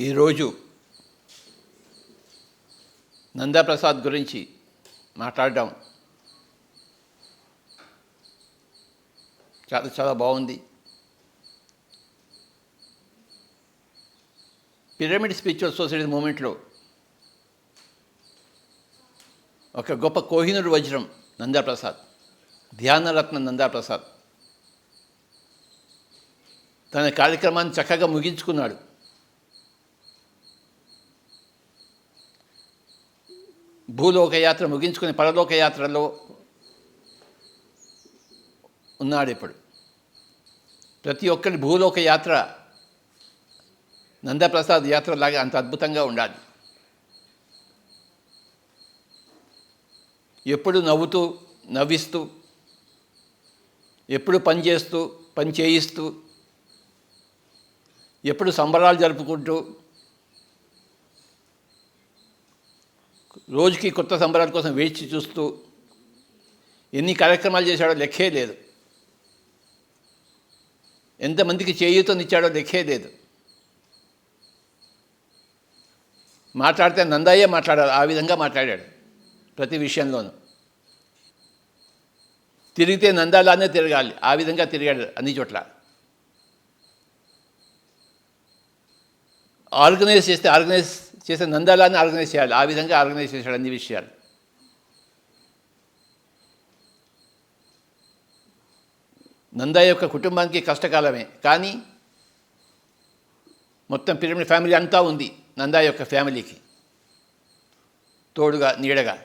ఈరోజు నందాప్రసాద్ గురించి మాట్లాడడం చాలా చాలా బాగుంది. పిరమిడ్ స్పిరిచువల్ సొసైటీ మూమెంట్లో ఒక గొప్ప కోహినూరు వజ్రం నందాప్రసాద్ ధ్యానరత్న నందాప్రసాద్ తన కార్యక్రమాన్ని చక్కగా ముగించుకున్నాడు. భూలోకయాత్ర ముగించుకుని పరలోకయాత్రలో ఉన్నాడు ఇప్పుడు. ప్రతి ఒక్కరి భూలోక యాత్ర నందప్రసాద్ యాత్రలాగా అంత అద్భుతంగా ఉండాలి. ఎప్పుడు నవ్వుతూ నవ్విస్తూ ఎప్పుడు పని చేస్తూ పని చేయిస్తూ ఎప్పుడు సంబరాలు జరుపుకుంటూ రోజుకి కొత్త సంబరాల కోసం వేచి చూస్తూ ఎన్ని కార్యక్రమాలు చేశాడో లెక్కే లేదు. ఎంతమందికి చేయూతనిచ్చాడో లెక్కే లేదు. మాట్లాడితే నందయ్య మాట్లాడాలి ఆ విధంగా మాట్లాడాడు ప్రతి విషయంలోనూ. తిరిగితే నందాలానే తిరగాలి ఆ విధంగా తిరిగాడు అన్ని చోట్ల. ఆర్గనైజ్ చేస్తే ఆర్గనైజ్ చేసే నందాలాన్ని ఆర్గనైజ్ చేయాలి. ఆ విధంగా ఆర్గనైజ్ చేశాడు అన్ని విషయాలు. నందా యొక్క కుటుంబానికి కష్టకాలమే. కానీ మొత్తం పిరమిడ్ ఫ్యామిలీ అంతా ఉంది నందా యొక్క ఫ్యామిలీకి. తోడుగా నీడగా.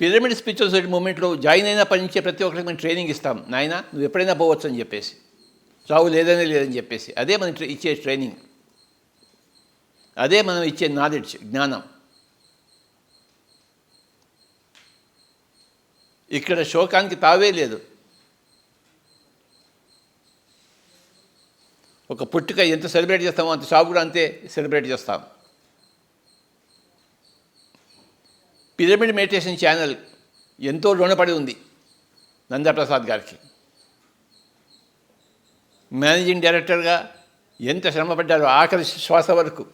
పిరమిడ్ స్పిరిచువల్ సొసైటీ మూమెంట్లో జాయిన్ అయినా పనిచే ప్రతి ఒక్కరికి మేము ట్రైనింగ్ ఇస్తాం. నాయన నువ్వు ఎప్పుడైనా పోవచ్చు అని చెప్పేసి. చావు లేదనే లేదని చెప్పేసి. అదే మనం ఇచ్చే ట్రైనింగ్. అదే మనం ఇచ్చే నాలెడ్జ్ జ్ఞానం. ఇక్కడ శోకానికి తావే లేదు. ఒక పుట్టుక ఎంత సెలబ్రేట్ చేస్తామో అంత షాపు కూడా అంతే సెలబ్రేట్ చేస్తాం. పిరమిడ్ మెడిటేషన్ ఛానల్ ఎంతో రుణపడి ఉంది నందప్రసాద్ గారికి. మేనేజింగ్ డైరెక్టర్గా ఎంత శ్రమపడ్డారో ఆఖరి శ్వాస వరకు.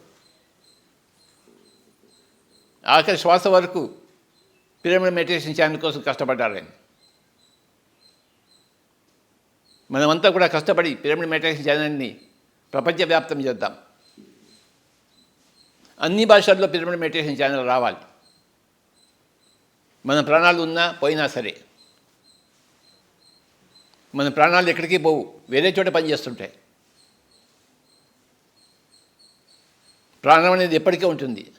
ఆఖరి శ్వాస వరకు పిరమిడ్ మెడిటేషన్ ఛానల్ కోసం కష్టపడ్డారు ఆయన. మనమంతా కూడా కష్టపడి పిరమిడ్ మెడిటేషన్ ఛానల్ని ప్రపంచవ్యాప్తం చేద్దాం. అన్ని భాషల్లో పిరమిడ్ మెడిటేషన్ ఛానల్ రావాలి. మన ప్రాణాలు ఉన్నా పోయినా సరే. మన ప్రాణాలు ఎక్కడికి పోవు వేరే చోట పనిచేస్తుంటాయి ప్రాణం అనేది ఎప్పటికీ ఉంటుంది.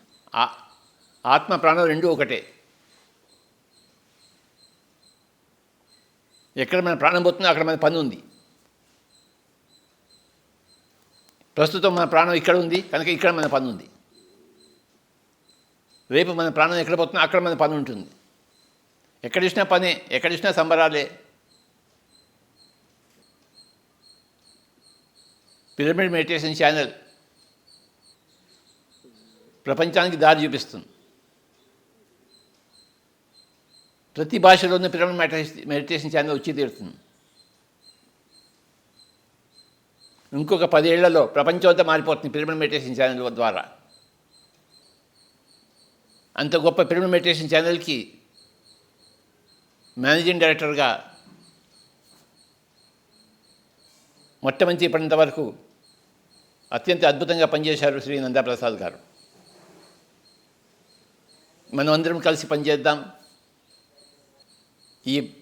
ఆత్మ ప్రాణం రెండు ఒకటే. ఎక్కడ మన ప్రాణం పోతుందో అక్కడ మన పని ఉంది. ప్రస్తుతం మన ప్రాణం ఇక్కడ ఉంది కనుక ఇక్కడ మన పని ఉంది. రేపు మన ప్రాణం ఎక్కడ పోతుందో అక్కడ మన పని ఉంటుంది. ఎక్కడ చూసినా పనే ఎక్కడ చూసినా సంబరాలే. పిరమిడ్ మెడిటేషన్ ఛానల్ ప్రపంచానికి దారి చూపిస్తుంది. ప్రతి భాషలోనూ పిరమిడ్ మెడిటేషన్ మెడిటేషన్ ఛానల్ వచ్చి తీరుతుంది. ఇంకొక పదేళ్ళలో ప్రపంచమంతా మారిపోతుంది పిరమిడ్ మెడిటేషన్ ఛానల్ ద్వారా. అంత గొప్ప పిరమిడ్ మెడిటేషన్ ఛానల్కి మేనేజింగ్ డైరెక్టర్గా మొట్టమంచి ఇప్పటింత వరకు అత్యంత అద్భుతంగా పనిచేశారు శ్రీ నందాప్రసాద్ గారు. మనం అందరం కలిసి పనిచేద్దాం. ఈ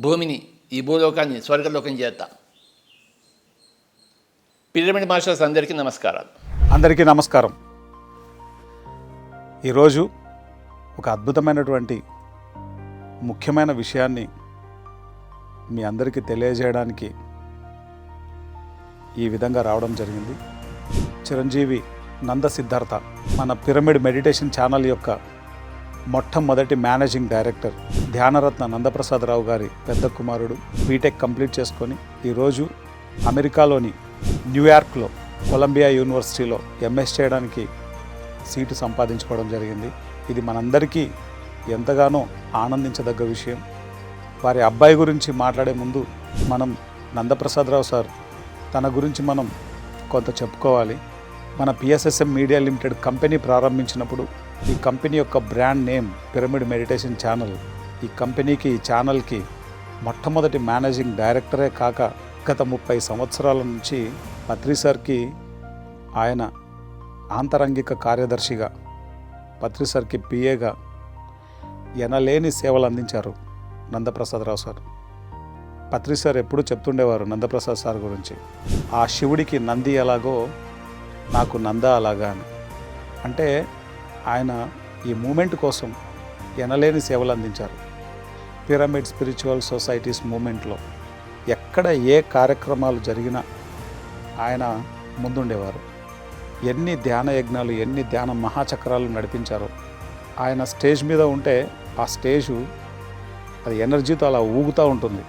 భూమిని ఈ భూలోకాన్ని స్వర్గలోకం చేద్దాం పిరమిడ్ మాస్టర్స్ అందరికీ నమస్కారాలు. అందరికీ నమస్కారం. ఈరోజు ఒక అద్భుతమైనటువంటి ముఖ్యమైన విషయాన్ని మీ అందరికీ తెలియజేయడానికి ఈ విధంగా రావడం జరిగింది. చిరంజీవి నంద సిద్ధార్థ మన పిరమిడ్ మెడిటేషన్ ఛానల్ యొక్క మొట్టమొదటి మేనేజింగ్ డైరెక్టర్ ధ్యానరత్న నందప్రసాదరావు గారి పెద్ద కుమారుడు. బీటెక్ కంప్లీట్ చేసుకొని ఈరోజు అమెరికాలోని న్యూయార్క్లో కొలంబియా యూనివర్సిటీలో ఎంఎస్ చేయడానికి సీటు సంపాదించుకోవడం జరిగింది. ఇది మనందరికీ ఎంతగానో ఆనందించదగ్గ విషయం. వారి అబ్బాయి గురించి మాట్లాడే ముందు మనం నందప్రసాదరావు సార్ తన గురించి మనం కొంత చెప్పుకోవాలి. మన పిఎస్ఎస్ఎం మీడియా లిమిటెడ్ కంపెనీ ప్రారంభించినప్పుడు ఈ కంపెనీ యొక్క brand name pyramid meditation channel. ఈ కంపెనీకి ఈ ఛానల్కి మొట్టమొదటి మేనేజింగ్ డైరెక్టరే కాక గత ముప్పై సంవత్సరాల నుంచి పత్రి సార్కి ఆయన ఆంతరంగిక కార్యదర్శిగా పత్రి సార్కి పిఏగా ఎనలేని సేవలు అందించారు నందప్రసాదరావు సార్. పత్రి సార్ ఎప్పుడూ చెప్తుండేవారు నందప్రసాద్ సార్ గురించి ఆ శివుడికి నంది ఎలాగో నాకు నంద అలాగా అని. అంటే ఆయన ఈ మూమెంట్ కోసం ఎనలేని సేవలు అందించారు. పిరమిడ్ స్పిరిచువల్ సొసైటీస్ మూమెంట్లో ఎక్కడ ఏ కార్యక్రమాలు జరిగినా ఆయన ముందుండేవారు. ఎన్ని ధ్యాన యజ్ఞాలు ఎన్ని ధ్యాన మహాచక్రాలు నడిపించారో ఆయన స్టేజ్ మీద ఉంటే ఆ స్టేజు అది ఎనర్జీతో అలా ఊగుతూ ఉంటుంది.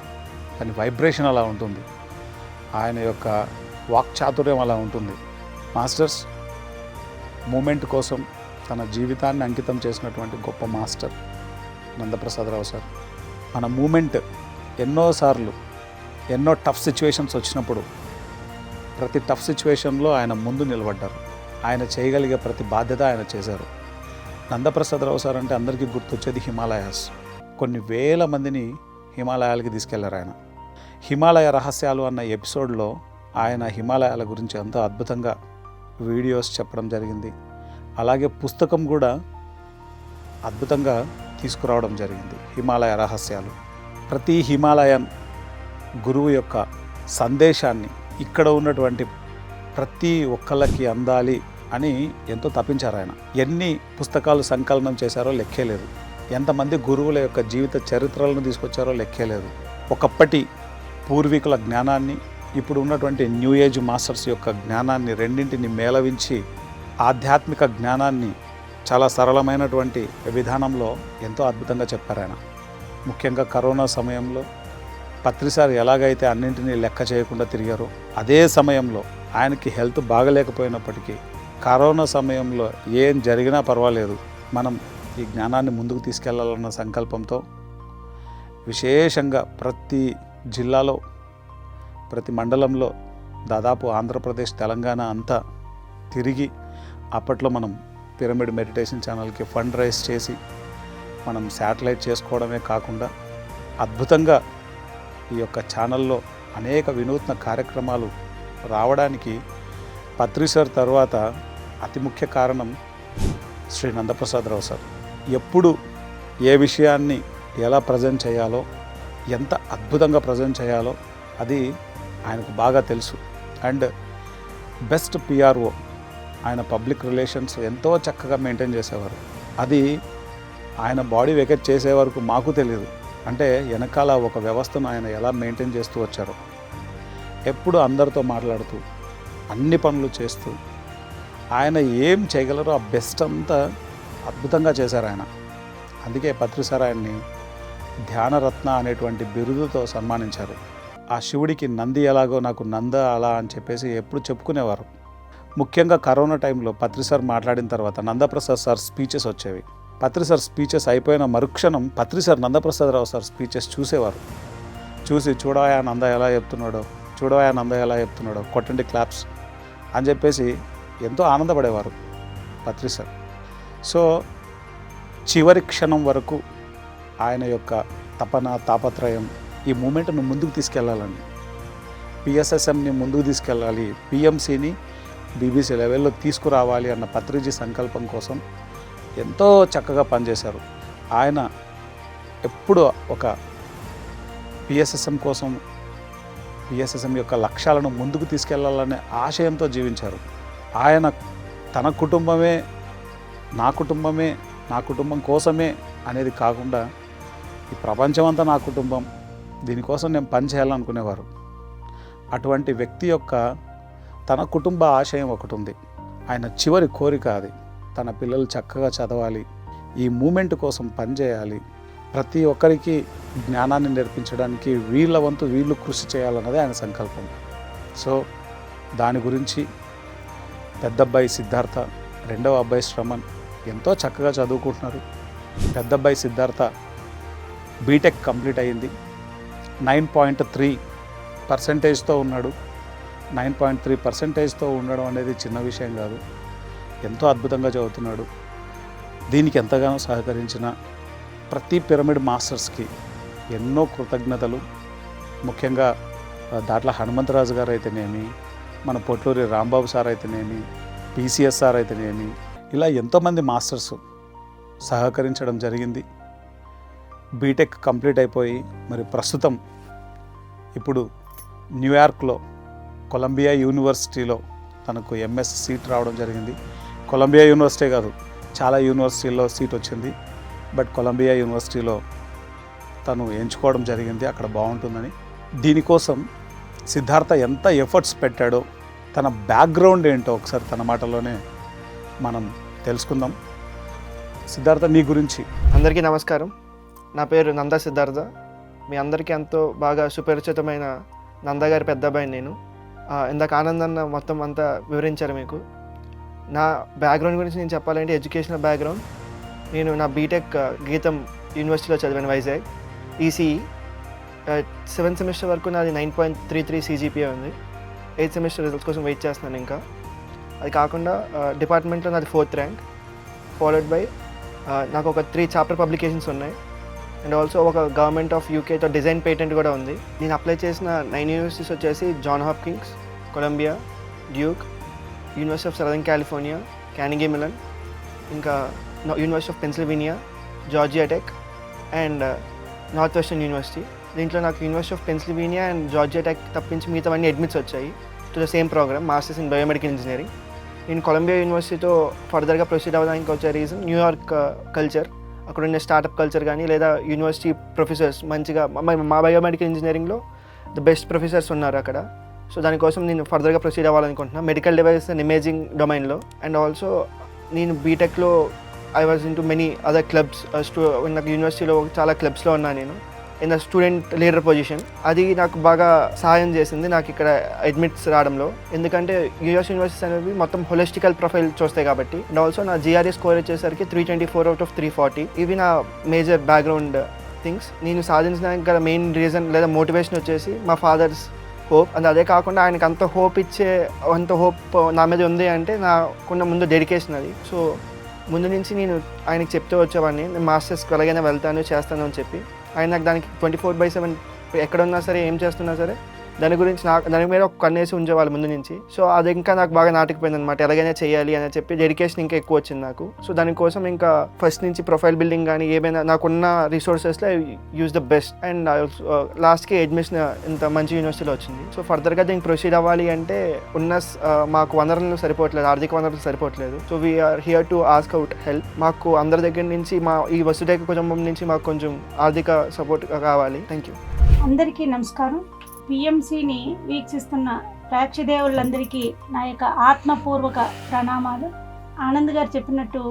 దాని వైబ్రేషన్ అలా ఉంటుంది. ఆయన యొక్క వాక్చాతుర్యం అలా ఉంటుంది. మాస్టర్స్ మూమెంట్ కోసం తన జీవితాన్ని అంకితం చేసినటువంటి గొప్ప మాస్టర్ నందప్రసాదరావు సార్. మన మూమెంట్ ఎన్నోసార్లు ఎన్నో టఫ్ సిచ్యువేషన్స్ వచ్చినప్పుడు ప్రతి టఫ్ సిచ్యువేషన్లో ఆయన ముందు నిలబడ్డారు. ఆయన చేయగలిగే ప్రతి బాధ్యత ఆయన చేశారు. నందప్రసాదరావు సార్ అంటే అందరికీ గుర్తొచ్చేది హిమాలయాస్. కొన్ని వేల మందిని హిమాలయాలకి తీసుకెళ్ళారు ఆయన. హిమాలయ రహస్యాలు అన్న ఎపిసోడ్లో ఆయన హిమాలయాల గురించి ఎంతో అద్భుతంగా వీడియోస్ చెప్పడం జరిగింది. అలాగే పుస్తకం కూడా అద్భుతంగా తీసుకురావడం జరిగింది. హిమాలయ రహస్యాలు. ప్రతి హిమాలయన్ గురువు యొక్క సందేశాన్ని ఇక్కడ ఉన్నటువంటి ప్రతి ఒక్కళ్ళకి అందాలి అని ఎంతో తప్పించారు ఆయన. ఎన్ని పుస్తకాలు సంకలనం చేశారో లెక్కేలేదు ఎంతమంది గురువుల యొక్క జీవిత చరిత్రలను తీసుకొచ్చారో లెక్కేలేదు ఒకప్పటి పూర్వీకుల జ్ఞానాన్ని ఇప్పుడు ఉన్నటువంటి న్యూ ఏజ్ మాస్టర్స్ యొక్క జ్ఞానాన్ని రెండింటిని మేళవించి ఆధ్యాత్మిక జ్ఞానాన్ని చాలా సరళమైనటువంటి విధానంలో ఎంతో అద్భుతంగా చెప్పారు ఆయన. ముఖ్యంగా కరోనా సమయంలో పత్రిసారి ఎలాగైతే అన్నింటినీ లెక్క చేయకుండా తిరిగారో అదే సమయంలో ఆయనకి హెల్త్ బాగలేకపోయినప్పటికీ కరోనా సమయంలో ఏం జరిగినా పర్వాలేదు. మనం ఈ జ్ఞానాన్ని ముందుకు తీసుకెళ్ళాలన్న సంకల్పంతో విశేషంగా ప్రతి జిల్లాలో ప్రతి మండలంలో దాదాపు ఆంధ్రప్రదేశ్ తెలంగాణ అంతా తిరిగి అప్పట్లో మనం పిరమిడ్ మెడిటేషన్ ఛానల్కి ఫండ్ రైజ్ చేసి మనం శాటిలైట్ చేసుకోవడమే కాకుండా అద్భుతంగా ఈ యొక్క ఛానల్లో అనేక వినూత్న కార్యక్రమాలు రావడానికి పత్రిసార్ తర్వాత అతి ముఖ్య కారణం శ్రీ నందప్రసాదరావు సార్. ఎప్పుడు ఏ విషయాన్ని ఎలా ప్రజెంట్ చేయాలో ఎంత అద్భుతంగా ప్రజెంట్ చేయాలో అది ఆయనకు బాగా తెలుసు. అండ్ బెస్ట్ పిఆర్ఓ ఆయన పబ్లిక్ రిలేషన్స్ ఎంతో చక్కగా మెయింటైన్ చేసేవారు. అది ఆయన బాడీ వెకెట్ చేసే వరకు మాకు తెలియదు అంటే వెనకాల ఒక వ్యవస్థను ఆయన ఎలా మెయింటైన్ చేస్తూ వచ్చారో. ఎప్పుడు అందరితో మాట్లాడుతూ అన్ని పనులు చేస్తూ ఆయన ఏం చేయగలరో ఆ బెస్ట్ అంతా అద్భుతంగా చేశారు ఆయన. అందుకే పత్రి ఆయన్ని ధ్యానరత్న అనేటువంటి బిరుదుతో సన్మానించారు. ఆ శివుడికి నంది ఎలాగో నాకు నంద అలా అని చెప్పేసి ఎప్పుడు చెప్పుకునేవారు. ముఖ్యంగా కరోనా టైంలో పత్రి సార్ మాట్లాడిన తర్వాత నందప్రసాద్ సార్ స్పీచెస్ వచ్చేవి. పత్రి సార్ స్పీచెస్ అయిపోయిన మరుక్షణం Patri sir Nandaprasadarao sir speeches చూసేవారు. చూసి చూడవయా నంద ఎలా చెప్తున్నాడో చూడవయా నంద ఎలా చెప్తున్నాడో కొట్టండి క్లాప్స్ అని చెప్పేసి ఎంతో ఆనందపడేవారు పత్రి సార్. సో చివరి క్షణం వరకు ఆయన యొక్క తపన తాపత్రయం ఈ మూమెంట్ను ముందుకు తీసుకెళ్ళాలండి. పిఎస్ఎస్ఎంని ముందుకు తీసుకెళ్ళాలి పిఎంసిని బీబీసీ లెవెల్లో తీసుకురావాలి అన్న పత్రిజీ సంకల్పం కోసం ఎంతో చక్కగా పనిచేశారు. ఆయన ఎప్పుడు ఒక పిఎస్ఎస్ఎం కోసం పిఎస్ఎస్ఎం యొక్క లక్ష్యాలను ముందుకు తీసుకెళ్ళాలనే ఆశయంతో జీవించారు. ఆయన తన కుటుంబమే నా కుటుంబమే నా కుటుంబం కోసమే అనేది కాకుండా ఈ ప్రపంచం అంతా నా కుటుంబం దీనికోసం నేను పని చేయాలనుకునేవారు. అటువంటి వ్యక్తి యొక్క తన కుటుంబ ఆశయం ఒకటి ఉంది. ఆయన చివరి కోరిక అది. తన పిల్లలు చక్కగా చదవాలి. ఈ మూమెంట్ కోసం పనిచేయాలి ప్రతి ఒక్కరికి జ్ఞానాన్ని నేర్పించడానికి వీళ్ళ వంతు వీళ్ళు కృషి చేయాలన్నదే ఆయన సంకల్పం. సో దాని గురించి పెద్దబ్బాయి సిద్ధార్థ రెండవ అబ్బాయి శ్రమణ్ ఎంతో చక్కగా చదువుకుంటున్నారు. పెద్దబ్బాయి సిద్ధార్థ బీటెక్ కంప్లీట్ అయ్యింది నైన్ పాయింట్ త్రీ పర్సంటేజ్తో ఉన్నాడు. నైన్ పాయింట్ త్రీ పర్సెంటేజ్తో ఉండడం అనేది చిన్న విషయం కాదు. ఎంతో అద్భుతంగా చదువుతున్నాడు. దీనికి ఎంతగానో సహకరించిన ప్రతి పిరమిడ్ మాస్టర్స్కి ఎన్నో కృతజ్ఞతలు. ముఖ్యంగా దాంట్లో హనుమంతరాజు గారు అయితేనేమి మన పొట్లూరి రాంబాబు సార్ అయితేనేమి పీసీఎస్ సార్ అయితేనేమి ఇలా ఎంతోమంది మాస్టర్స్ సహకరించడం జరిగింది. బీటెక్ కంప్లీట్ అయిపోయి మరి ప్రస్తుతం ఇప్పుడు న్యూయార్క్లో కొలంబియా యూనివర్సిటీలో తనకు ఎంఎస్ సీట్ రావడం జరిగింది. కొలంబియా యూనివర్సిటీ కాదు చాలా యూనివర్సిటీల్లో సీట్ వచ్చింది. బట్ కొలంబియా యూనివర్సిటీలో తను ఎంచుకోవడం జరిగింది. అక్కడ బాగుంటుందని. దీనికోసం సిద్ధార్థ ఎంత ఎఫర్ట్స్ పెట్టాడో తన బ్యాక్గ్రౌండ్ ఏంటో ఒకసారి తన మాటలోనే మనం తెలుసుకుందాం. సిద్ధార్థ నీ గురించి. అందరికీ నమస్కారం. నా పేరు నందా సిద్ధార్థ. మీ అందరికీ ఎంతో బాగా సుపరిచితమైన నందగారి పెద్ద అబ్బాయి నేను. ఇందాక ఆనందన్న మొత్తం అంతా వివరించారు మీకు. నా బ్యాక్గ్రౌండ్ గురించి నేను చెప్పాలంటే ఎడ్యుకేషనల్ బ్యాక్గ్రౌండ్ నేను నా బీటెక్ గీతం యూనివర్సిటీలో చదివాను వైజాగ్. ఈసీఈ సెవెంత్ సెమిస్టర్ వరకు నాది nine point three three CGPA ఉంది. ఎయిత్ సెమిస్టర్ రిజల్ట్స్ కోసం వెయిట్ చేస్తున్నాను ఇంకా. అది కాకుండా డిపార్ట్మెంట్లో నాది ఫోర్త్ ర్యాంక్ ఫాలోడ్ బై నాకు ఒక త్రీ చాప్టర్ పబ్లికేషన్స్ ఉన్నాయి. అండ్ ఆల్సో ఒక గవర్నమెంట్ ఆఫ్ యూకేతో డిజైన్ పేటెంట్ కూడా ఉంది. నేను అప్లై చేసిన నైన్ యూనివర్సిటీస్ వచ్చేసి John Hopkins Columbia Duke University of Southern California Carnegie Mellon ఇంకా University of Pennsylvania Georgia Tech and Northwestern University దీంట్లో నాకు University of Pennsylvania and Georgia Tech తప్పించి మిగతావన్నీ అడ్మిట్స్ వచ్చాయి to the same programme masters in biomedical engineering నేను Columbia యూనివర్సిటీతో ఫర్దర్గా proceed అవ్వడానికి వచ్చే రీజన్ న్యూయార్క్ కల్చర్ అక్కడ ఉండే స్టార్టప్ కల్చర్ కానీ లేదా యూనివర్సిటీ ప్రొఫెసర్స్ మంచిగా మా- మా బయోమెడికల్ ఇంజనీరింగ్లో ద బెస్ట్ ప్రొఫెసర్స్ ఉన్నారు అక్కడ. సో దానికోసం నేను ఫర్దర్గా ప్రొసీడ్ అవ్వాలనుకుంటున్నాను మెడికల్ డివైస్ అండ్ ఇమేజింగ్ డొమైన్లో అండ్ ఆల్సో నేను బీటెక్లో I was in too many other clubs స్టూ నాకు యూనివర్సిటీలో చాలా క్లబ్స్లో ఉన్నాను నేను. In the student leader position అది నాకు బాగా సహాయం చేసింది నాకు ఇక్కడ అడ్మిట్స్ రావడంలో. ఎందుకంటే యూఎస్ యూనివర్సిటీస్ అనేవి మొత్తం హొలిస్టికల్ ప్రొఫైల్ చూస్తాయి కాబట్టి. అండ్ ఆల్సో నా జిఆర్ఏ స్కోర్ వచ్చేసరికి three twenty four out of three forty ఇవి నా మేజర్ బ్యాక్గ్రౌండ్ థింగ్స్ నేను సాధించడానికి గల మెయిన్ రీజన్ లేదా మోటివేషన్ వచ్చేసి మా ఫాదర్స్ హోప్ అండ్ అదే కాకుండా ఆయనకి అంత హోప్ ఇచ్చే అంత హోప్ నా మీద ఉంది అంటే నాకున్న ముందు డెడికేషన్ అది. సో ముందు నుంచి నేను ఆయనకి చెప్తూ వచ్చేవాడిని నేను మాస్టర్స్కి ఎలాగైనా వెళ్తాను చేస్తాను అని చెప్పి. ఆయన నాకు దానికి ట్వంటీ ఫోర్ బై సెవెన్ ఎక్కడున్నా సరే ఏం చేస్తున్నా సరే దాని గురించి నాకు దాని మీద ఒక కన్నేసి ఉంచేవాళ్ళు ముందు నుంచి. సో అది ఇంకా నాకు బాగా నాటుకుపోయింది అనమాట ఎలాగైనా చేయాలి అని చెప్పి డెడికేషన్ ఇంకా ఎక్కువ వచ్చింది నాకు. సో దానికోసం ఇంకా ఫస్ట్ నుంచి ప్రొఫైల్ బిల్డింగ్ కానీ ఏమైనా నాకున్న రిసోర్సెస్లో యూజ్ ద బెస్ట్ అండ్ లాస్ట్కి అడ్మిషన్ ఇంత మంచి యూనివర్సిటీలో వచ్చింది. సో ఫర్దర్గా దీనికి ప్రొసీడ్ అవ్వాలి అంటే ఉన్న uh, మాకు వనరులు సరిపోవట్లేదు ఆర్థిక వనరులు సరిపోవట్లేదు. So we're here to ask out help మాకు అందరి దగ్గర నుంచి మా ఈ వసుదైక కుటుంబం నుంచి మాకు కొంచెం ఆర్థిక సపోర్ట్ కావాలి. థ్యాంక్ యూ అందరికీ నమస్కారం. పిఎంసిని వీక్షిస్తున్న ప్రేక్షదేవులందరికీ నా యొక్క ఆత్మపూర్వక ప్రణామాలు. ఆనంద్ గారు చెప్పినట్టు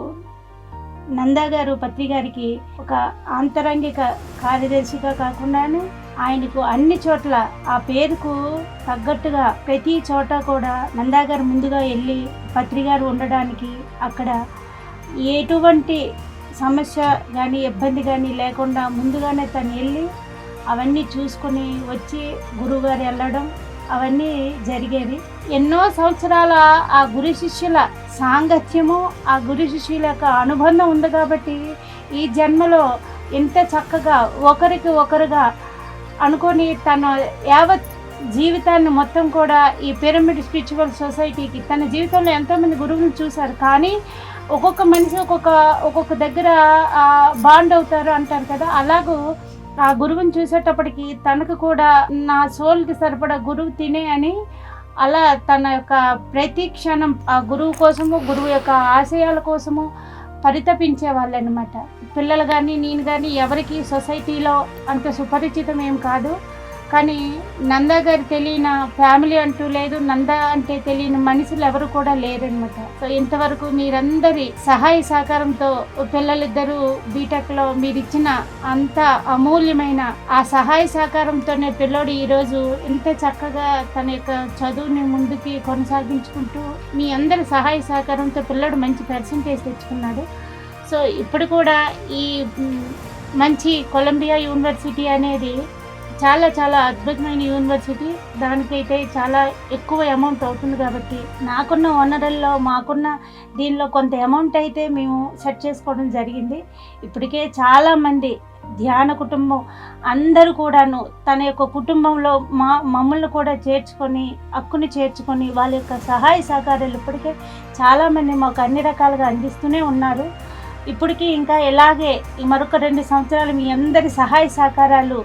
నందా గారు పత్రి గారికి ఒక ఆంతరంగిక కార్యదర్శిగా కాకుండానే ఆయనకు అన్ని చోట్ల ఆ పేరుకు తగ్గట్టుగా ప్రతి చోట కూడా నందా గారు ముందుగా వెళ్ళి పత్రి గారు ఉండడానికి అక్కడ ఎటువంటి సమస్య కానీ ఇబ్బంది కానీ లేకుండా ముందుగానే తను వెళ్ళి అవన్నీ చూసుకొని వచ్చి గురువుగారు వెళ్ళడం అవన్నీ జరిగేవి. ఎన్నో సంవత్సరాల ఆ గురు శిష్యుల సాంగత్యము ఆ గురు శిష్యుల యొక్క అనుబంధం ఉంది కాబట్టి ఈ జన్మలో ఇంత చక్కగా ఒకరికి ఒకరుగా అనుకొని తన యావత్ జీవితాన్ని మొత్తం కూడా ఈ పిరమిడ్ స్పిరిచువల్ సొసైటీకి తన జీవితంలో ఎంతోమంది గురువులను చూశారు. కానీ ఒక్కొక్క మనిషి ఒక్కొక్క ఒక్కొక్క దగ్గర బాండ్ అవుతారు అంటారు కదా. అలాగూ ఆ గురువుని చూసేటప్పటికి తనకు కూడా నా సోల్కి సరిపడా గురువు తినే అని అలా తన యొక్క ప్రతి క్షణం ఆ గురువు కోసము గురువు యొక్క ఆశయాల కోసము పరితపించే వాళ్ళు అనమాట పిల్లలు కానీ నేను కానీ ఎవరికి సొసైటీలో అంత సుపరిచితం ఏం కాదు. కానీ నందా గారి తెలియని ఫ్యామిలీ అంటూ లేదు. నందా అంటే తెలియని మనుషులు ఎవరు కూడా లేరనమాట సో ఇంతవరకు మీరందరి సహాయ సహకారంతో పిల్లలిద్దరూ బీటెక్లో మీరు ఇచ్చిన అంత అమూల్యమైన ఆ సహాయ సహకారంతోనే పిల్లోడు ఈరోజు ఇంత చక్కగా తన యొక్క చదువుని ముందుకి కొనసాగించుకుంటూ మీ అందరి సహాయ సహకారంతో పిల్లోడు మంచి పర్సంటేజ్ తెచ్చుకున్నాడు. సో ఇప్పుడు కూడా ఈ మంచి కొలంబియా యూనివర్సిటీ అనేది చాలా చాలా అద్భుతమైన యూనివర్సిటీ. దానికైతే చాలా ఎక్కువ అమౌంట్ అవుతుంది కాబట్టి నాకున్న వనరుల్లో మాకున్న దీనిలో కొంత అమౌంట్ అయితే మేము సెట్ చేసుకోవడం జరిగింది. ఇప్పటికే చాలామంది ధ్యాన కుటుంబం అందరూ కూడాను తన యొక్క కుటుంబంలో మా మమ్మల్ని కూడా చేర్చుకొని హక్కుని చేర్చుకొని వాళ్ళ యొక్క సహాయ సహకారాలు ఇప్పటికే చాలామంది మాకు అన్ని రకాలుగా అందిస్తూనే ఉన్నారు. ఇప్పటికీ ఇంకా ఇలాగే ఈ మరొక రెండు సంవత్సరాలు మీ అందరి సహాయ సహకారాలు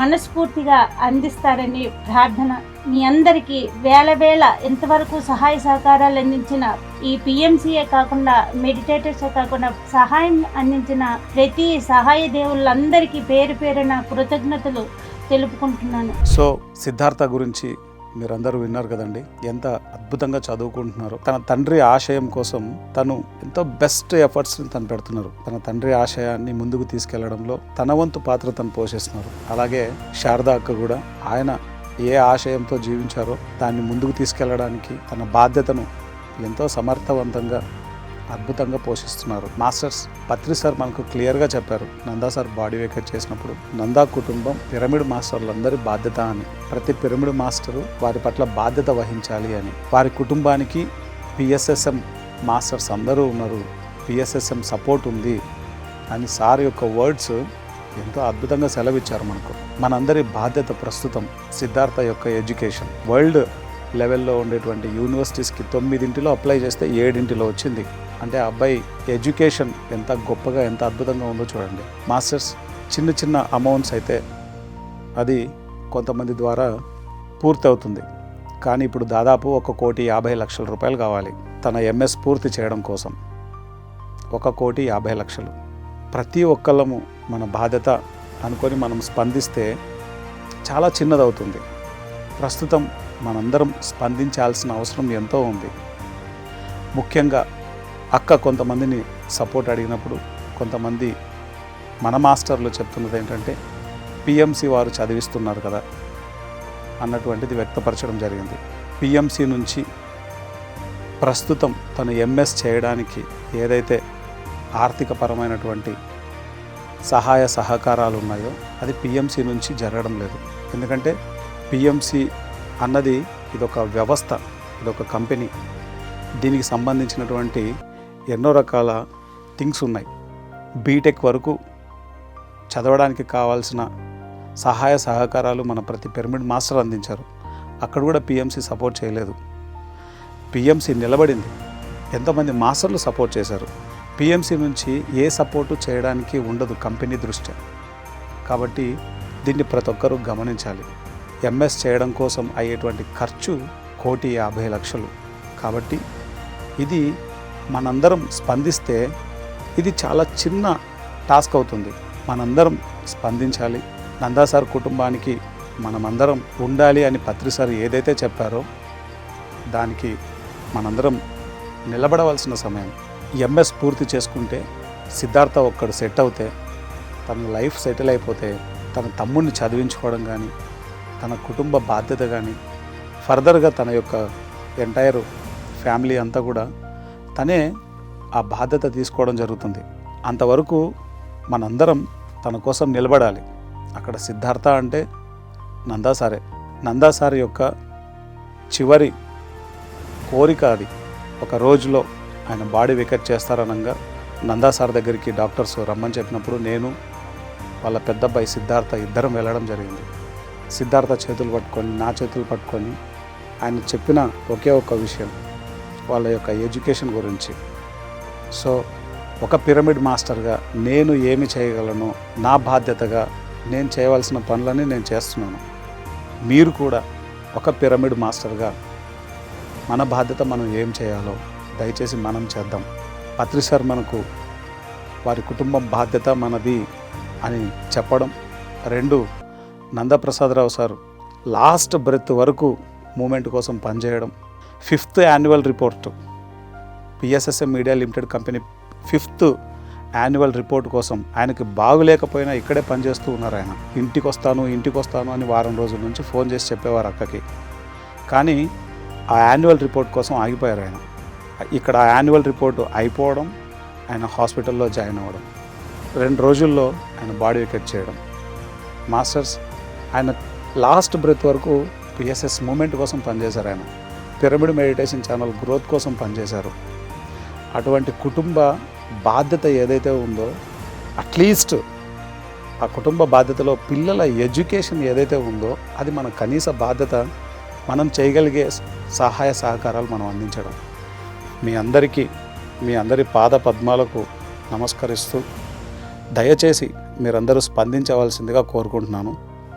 మనస్ఫూర్తిగా అందిస్తారని ప్రార్థన. మీ అందరికీ వేల వేల ఎంతవరకు సహాయ సహకారాలు అందించిన ఈ పిఎంసీఏ కాకుండా మెడిటేటర్సే కాకుండా సహాయం అందించిన ప్రతి సహాయ దేవుళ్ళందరికీ పేరు పేరున కృతజ్ఞతలు తెలుపుకుంటున్నాను. సో సిద్ధార్థ గురించి మీరందరూ విన్నారు కదండి ఎంత అద్భుతంగా చదువుకుంటున్నారు. తన తండ్రి ఆశయం కోసం తను ఎంతో బెస్ట్ ఎఫర్ట్స్ తను పెడుతున్నారు. తన తండ్రి ఆశయాన్ని ముందుకు తీసుకెళ్ళడంలో తన వంతు పాత్ర తను పోషిస్తున్నారు. అలాగే శారదా అక్క కూడా ఆయన ఏ ఆశయంతో జీవించారో దాన్ని ముందుకు తీసుకెళ్ళడానికి తన బాధ్యతను ఎంతో సమర్థవంతంగా అద్భుతంగా పోషిస్తున్నారు. మాస్టర్స్ పత్రి సార్ మనకు క్లియర్గా చెప్పారు. నందా సార్ బాడీ వేకర్ చేసినప్పుడు నందా కుటుంబం పిరమిడ్ మాస్టర్లందరి బాధ్యత అని. ప్రతి పిరమిడ్ మాస్టరు వారి పట్ల బాధ్యత వహించాలి అని. వారి కుటుంబానికి పిఎస్ఎస్ఎం మాస్టర్స్ అందరూ ఉన్నారు. పిఎస్ఎస్ఎం సపోర్ట్ ఉంది అని సార్ యొక్క వర్డ్స్ ఎంతో అద్భుతంగా సెలవిచ్చారు మనకు. మనందరి బాధ్యత ప్రస్తుతం సిద్ధార్థ యొక్క ఎడ్యుకేషన్. వరల్డ్ లెవెల్లో ఉండేటువంటి యూనివర్సిటీస్కి తొమ్మిదింటిలో అప్లై చేస్తే ఏడింటిలో వచ్చింది. అంటే ఆ అబ్బాయి ఎడ్యుకేషన్ ఎంత గొప్పగా ఎంత అద్భుతంగా ఉందో చూడండి. మాస్టర్స్ చిన్న చిన్న అమౌంట్స్ అయితే అది కొంతమంది ద్వారా పూర్తి అవుతుంది కానీ ఇప్పుడు దాదాపు ఒక కోటి యాభై లక్షల రూపాయలు కావాలి తన ఎంఎస్ పూర్తి చేయడం కోసం. ఒక కోటి యాభై లక్షలు. ప్రతి ఒక్కళ్ళము మన బాధ్యత అనుకొని మనం స్పందిస్తే చాలా చిన్నదవుతుంది. ప్రస్తుతం మనందరం స్పందించాల్సిన అవసరం ఎంతో ఉంది. ముఖ్యంగా అక్క కొంతమందిని సపోర్ట్ అడిగినప్పుడు కొంతమంది మన మాస్టర్లు చెప్తున్నది ఏంటంటే పిఎంసి వారు చదివిస్తున్నారు కదా అన్నటువంటిది వ్యక్తపరచడం జరిగింది. పిఎంసి నుంచి ప్రస్తుతం తను ఎంఎస్ చేయడానికి ఏదైతే ఆర్థికపరమైనటువంటి సహాయ సహకారాలు ఉన్నాయో అది పిఎంసి నుంచి జరగడం లేదు. ఎందుకంటే పిఎంసి అన్నది ఇదొక వ్యవస్థ ఇదొక కంపెనీ. దీనికి సంబంధించినటువంటి ఎన్నో రకాల థింగ్స్ ఉన్నాయి. బీటెక్ వరకు చదవడానికి కావాల్సిన సహాయ సహకారాలు మన ప్రతి పిరమిడ్ మాస్టర్ అందించారు. అక్కడ కూడా పిఎంసి సపోర్ట్ చేయలేదు. పిఎంసి నిలబడింది. ఎంతమంది మాస్టర్లు సపోర్ట్ చేశారు. పిఎంసి నుంచి ఏ సపోర్టు చేయడానికి ఉండదు కంపెనీ దృష్ట్యా. కాబట్టి దీన్ని ప్రతి ఒక్కరూ గమనించాలి. ఎంఎస్ చేయడం కోసం అయ్యేటువంటి ఖర్చు కోటి యాభై లక్షలు. కాబట్టి ఇది మనందరం స్పందిస్తే ఇది చాలా చిన్న టాస్క్ అవుతుంది. మనందరం స్పందించాలి. నందా సార్ కుటుంబానికి మనమందరం ఉండాలి అని పత్రి సార్ ఏదైతే చెప్పారో దానికి మనందరం నిలబడవలసిన సమయం. ఎంఎస్ పూర్తి చేసుకుంటే సిద్ధార్థ ఒక్కడు సెట్ అవుతే తన లైఫ్ సెటిల్ అయిపోతే తన తమ్ముడిని చదివించుకోవడం కానీ తన కుటుంబ బాధ్యత కానీ ఫర్దర్గా తన యొక్క ఎంటైర్ ఫ్యామిలీ అంతా కూడా తనే ఆ బాధ్యత తీసుకోవడం జరుగుతుంది. అంతవరకు మనందరం తన కోసం నిలబడాలి. అక్కడ సిద్ధార్థ అంటే నందాసారే నందాసారి యొక్క చివరి కోరిక అది. ఒక రోజులో ఆయన బాడీ వికెట్ చేస్తారనగా నందాసార్ దగ్గరికి డాక్టర్స్ రమ్మని చెప్పినప్పుడు నేను వాళ్ళ పెద్దబ్బాయి సిద్ధార్థ ఇద్దరం వెళ్ళడం జరిగింది. సిద్ధార్థ చేతులు పట్టుకొని నా చేతులు పట్టుకొని ఆయన చెప్పిన ఒకే ఒక విషయం. వాళ్ళ యొక్క ఎడ్యుకేషన్ గురించి. సో ఒక పిరమిడ్ మాస్టర్గా నేను ఏమి చేయగలను నా బాధ్యతగా నేను చేయవలసిన పనులని నేను చేస్తున్నాను. మీరు కూడా ఒక పిరమిడ్ మాస్టర్గా మన బాధ్యత మనం ఏం చేయాలో దయచేసి మనం చేద్దాం. పత్రి సార్ మనకు వారి కుటుంబం బాధ్యత మనది అని చెప్పడం. రెండు నందప్రసాదరావు సార్ లాస్ట్ బ్రెత్ వరకు మూమెంట్ కోసం పనిచేయడం. Fifth annual report. PSSM media limited company fifth annual report కోసం ఆయనకి బాగులేకపోయినా ఇక్కడే పనిచేస్తూ ఉన్నారు ఆయన. ఇంటికి వస్తాను ఇంటికి వస్తాను అని వారం రోజుల నుంచి ఫోన్ చేసి చెప్పేవారు అక్కకి. కానీ ఆ యాన్యువల్ రిపోర్ట్ కోసం ఆగిపోయారు ఆయన. ఇక్కడ ఆ యాన్యువల్ రిపోర్ట్ అయిపోవడం ఆయన హాస్పిటల్లో జాయిన్ అవ్వడం రెండు రోజుల్లో ఆయన బాడీ వికెట్ చేయడం. మాస్టర్స్ ఆయన లాస్ట్ బ్రెత్ వరకు పిఎస్ఎస్ మూమెంట్ కోసం పనిచేశారు ఆయన. పిరమిడ్ మెడిటేషన్ ఛానల్ గ్రోత్ కోసం పనిచేశారు. అటువంటి కుటుంబ బాధ్యత ఏదైతే ఉందో అట్లీస్ట్ ఆ కుటుంబ బాధ్యతలో పిల్లల ఎడ్యుకేషన్ ఏదైతే ఉందో అది మన కనీస బాధ్యత మనం చేయగలిగే సహాయ సహకారాలు మనం అందించడం. మీ అందరికీ మీ అందరి పాద పద్మాలకు నమస్కరిస్తూ దయచేసి మీరందరూ స్పందించవలసిందిగా కోరుకుంటున్నాను.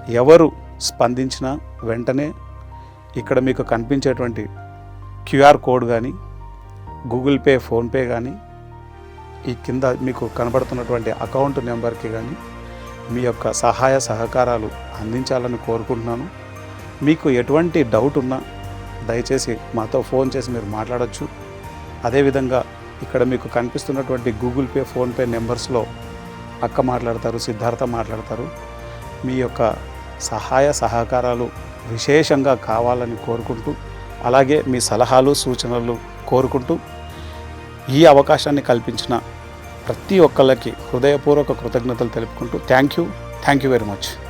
ఎవరు స్పందించినా వెంటనే ఇక్కడ మీకు కనిపించేటువంటి క్యూఆర్ కోడ్ కానీ గూగుల్ పే ఫోన్పే కానీ ఈ కింద మీకు కనబడుతున్నటువంటి అకౌంట్ నెంబర్కి కానీ మీ యొక్క సహాయ సహకారాలు అందించాలని కోరుకుంటున్నాను. మీకు ఎటువంటి డౌట్ ఉన్నా దయచేసి మాతో ఫోన్ చేసి మీరు మాట్లాడచ్చు. అదేవిధంగా ఇక్కడ మీకు కనిపిస్తున్నటువంటి గూగుల్ పే ఫోన్పే నెంబర్స్లో అక్క మాట్లాడతారు సిద్ధార్థ మాట్లాడతారు. మీ యొక్క సహాయ సహకారాలు విశేషంగా కావాలని కోరుకుంటూ అలాగే మీ సలహాలు సూచనలు కోరుకుంటూ ఈ అవకాశాన్ని కల్పించిన ప్రతి ఒక్కళ్ళకి హృదయపూర్వక కృతజ్ఞతలు తెలుపుకుంటూ thank you. Thank you very much.